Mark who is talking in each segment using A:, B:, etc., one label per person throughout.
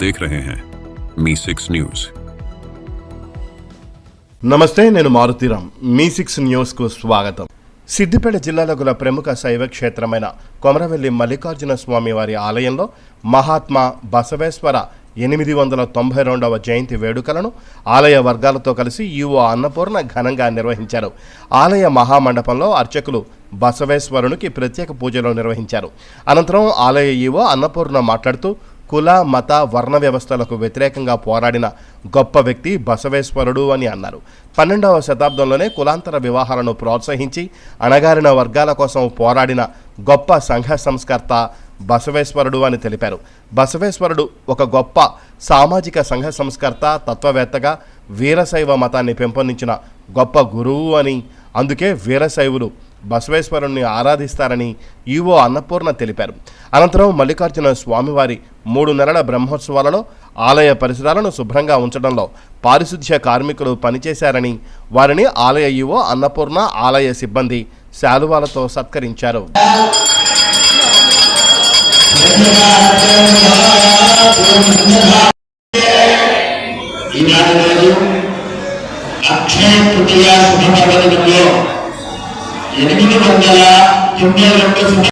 A: देख रहे हैं मी सिक्स न्यूज
B: నమస్తే నేను మారుతీరామ్ మీ సిక్స్ న్యూస్కు స్వాగతం సిద్దిపేట జిల్లాలో గల ప్రముఖ శైవ క్షేత్రమైన కొమరవెల్లి మల్లికార్జున స్వామి వారి ఆలయంలో మహాత్మా బసవేశ్వర ఎనిమిది వందల తొంభై రెండవ జయంతి వేడుకలను ఆలయ వర్గాలతో కలిసి ఈవో అన్నపూర్ణ ఘనంగా నిర్వహించారు ఆలయ మహామండపంలో అర్చకులు బసవేశ్వరునికి ప్రత్యేక పూజలు నిర్వహించారు అనంతరం ఆలయ ఈవో అన్నపూర్ణ మాట్లాడుతూ కుల మత వర్ణ వ్యవస్థలకు వ్యతిరేకంగా పోరాడిన గొప్ప వ్యక్తి బసవేశ్వరుడు అని అన్నారు. పన్నెండవ శతాబ్దంలోనే కులాంతర వివాహాలను ప్రోత్సహించి అణగారిన వర్గాల కోసం పోరాడిన గొప్ప సంఘ సంస్కర్త బసవేశ్వరుడు అని తెలిపారు. బసవేశ్వరుడు ఒక గొప్ప సామాజిక సంఘ సంస్కర్త తత్వవేత్తగా వీరశైవ మతాన్ని పెంపొందించిన గొప్ప గురువు అని అందుకే వీరశైవులు బసవేశ్వరుణ్ణి ఆరాధిస్తారని ఈవో అన్నపూర్ణ తెలిపారు. అనంతరం మల్లికార్జున స్వామివారి మూడు నెలల బ్రహ్మోత్సవాలలో ఆలయ పరిసరాలను శుభ్రంగా ఉంచడంలో పారిశుధ్య కార్మికులు పనిచేశారని వారిని ఆలయ ఈవో అన్నపూర్ణ ఆలయ సిబ్బంది శాలువాలతో సత్కరించారు.
C: అక్షయ తృతీయ శుభపర్వదినంలో ఎనిమిది వందల తొంభై రెండు శుభ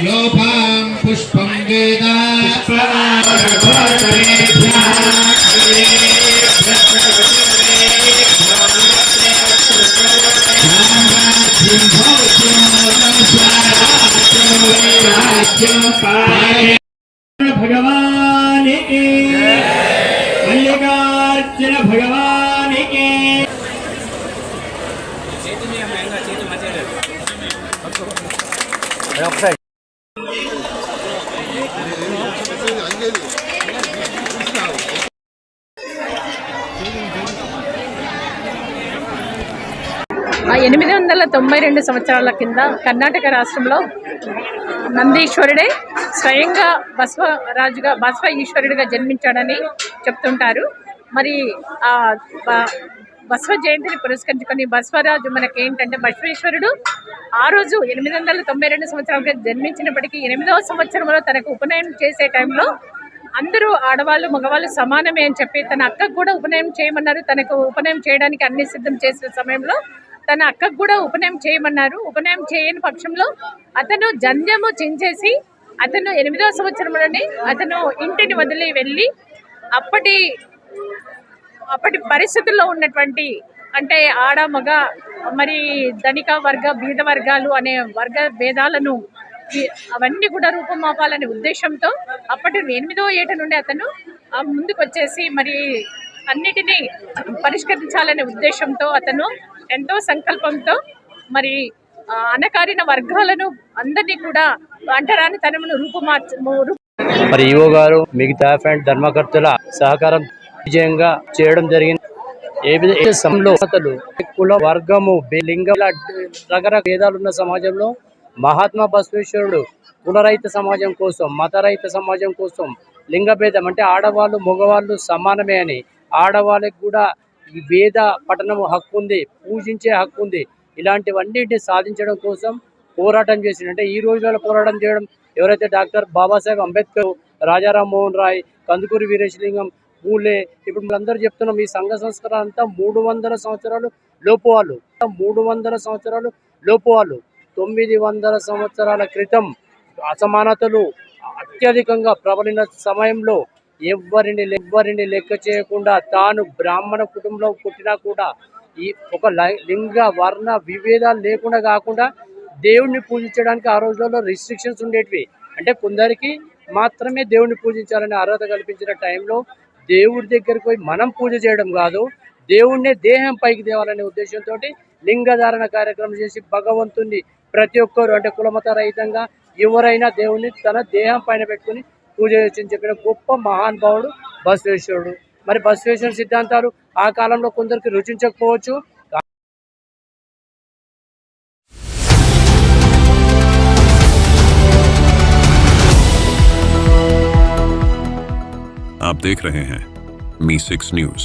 C: लोपां पुष्पं वेद भगवान के मल्लिकार्जुन
D: भगवान
E: के ఎనిమిది వందల తొంభై రెండు సంవత్సరాల కింద కర్ణాటక రాష్ట్రంలో నందీశ్వరుడే స్వయంగా బస్వరాజుగా బస్వ ఈశ్వరుడిగా జన్మించాడని చెప్తుంటారు. మరి ఆ బస్వ జయంతిని పురస్కరించుకొని బస్వరాజు మనకి ఏంటంటే బస్వేశ్వరుడు ఆ రోజు ఎనిమిది వందల తొంభై రెండు సంవత్సరాలుగా జన్మించినప్పటికీ ఎనిమిదవ సంవత్సరంలో తనకు ఉపనయనం చేసే టైంలో అందరూ ఆడవాళ్ళు మగవాళ్ళు సమానమే అని చెప్పి తన అక్కకు కూడా ఉపనయనం చేయమన్నారు. తనకు ఉపనయనం చేయడానికి అన్ని సిద్ధం చేసిన సమయంలో తన అక్కకు కూడా ఉపనయం చేయమన్నారు. ఉపనయం చేయని పక్షంలో అతను జంధ్యము చించేసి అతను ఎనిమిదవ సంవత్సరంలోనే అతను ఇంటిని వదిలి వెళ్ళి అప్పటి అప్పటి పరిస్థితుల్లో ఉన్నటువంటి అంటే ఆడ మగ మరి ధనిక వర్గ బీద వర్గాలు అనే వర్గ భేదాలను అవన్నీ కూడా రూపుమాపాలనే ఉద్దేశంతో అప్పటి ఎనిమిదో ఏట నుండి అతను ముందుకొచ్చేసి ముందుకు వచ్చేసి మరి అన్నిటినీ పరిష్కరించాలనే ఉద్దేశంతో అతను ఎంతో సంకల్పంతో మరి అనకారిన అణకారిన వర్గాలను అందరినీ కూడా అంటరాని తనమును రూపుమార్చు
D: మరి ఈవో గారు మిగతా ఫ్రెండ్ ధర్మకర్తల సహకారం విజయంగా చేయడం జరిగింది. ఏ విధ కుల వర్గము లింగ లింగం రకరకాల భేదాలు ఉన్న సమాజంలో మహాత్మా బసవేశ్వరుడు కులరహిత సమాజం కోసం మతరహిత సమాజం కోసం లింగ భేదం అంటే ఆడవాళ్ళు మగవాళ్ళు సమానమే అని ఆడవాళ్ళకి కూడా ఈ వేద పఠనం హక్కు ఉంది పూజించే హక్కు ఉంది. ఇలాంటివన్నిటిని సాధించడం కోసం పోరాటం చేసింది అంటే ఈ రోజులలో పోరాటం చేయడం ఎవరైతే డాక్టర్ బాబాసాహెబ్ అంబేద్కర్ రాజారాం మోహన్ రాయ్ కందుకూరి వీరేశలింగం పూలే ఇప్పుడు మీరందరూ చెప్తున్నాం ఈ సంఘ సంస్కరణ అంతా మూడు వందల సంవత్సరాలు లోపు వాళ్ళు. మూడు వందల సంవత్సరాలు లోపు వాళ్ళు. తొమ్మిది వందల సంవత్సరాల క్రితం అసమానతలు అత్యధికంగా ప్రబలిన సమయంలో ఎవరిని ఎవ్వరిని లెక్క చేయకుండా తాను బ్రాహ్మణ కుటుంబంలో పుట్టినా కూడా ఈ ఒక లై- లింగ వర్ణ విభేదాలు లేకుండా కాకుండా దేవుణ్ణి పూజించడానికి ఆ రోజులలో రిస్ట్రిక్షన్స్ ఉండేటివి. అంటే కొందరికి మాత్రమే దేవుణ్ణి పూజించాలని అర్హత కల్పించిన టైంలో దేవుడి దగ్గరికి పోయి మనం పూజ చేయడం కాదు దేవుణ్ణి దేహం పైకి తేవాలనే ఉద్దేశంతో లింగధారణ కార్యక్రమం చేసి భగవంతుణ్ణి ప్రతి ఒక్కరు అంటే కులమత రహితంగా ఎవరైనా దేవుణ్ణి తన దేహం పైన పెట్టుకుని పూజ చేయొచ్చని చెప్పిన గొప్ప మహానుభావుడు బసవేశ్వరుడు మరి బసవేశ్వర సిద్ధాంతాలు ఆ కాలంలో కొందరికి రుచించకపోవచ్చు
A: आप देख रहे हैं मी सिक्स न्यूज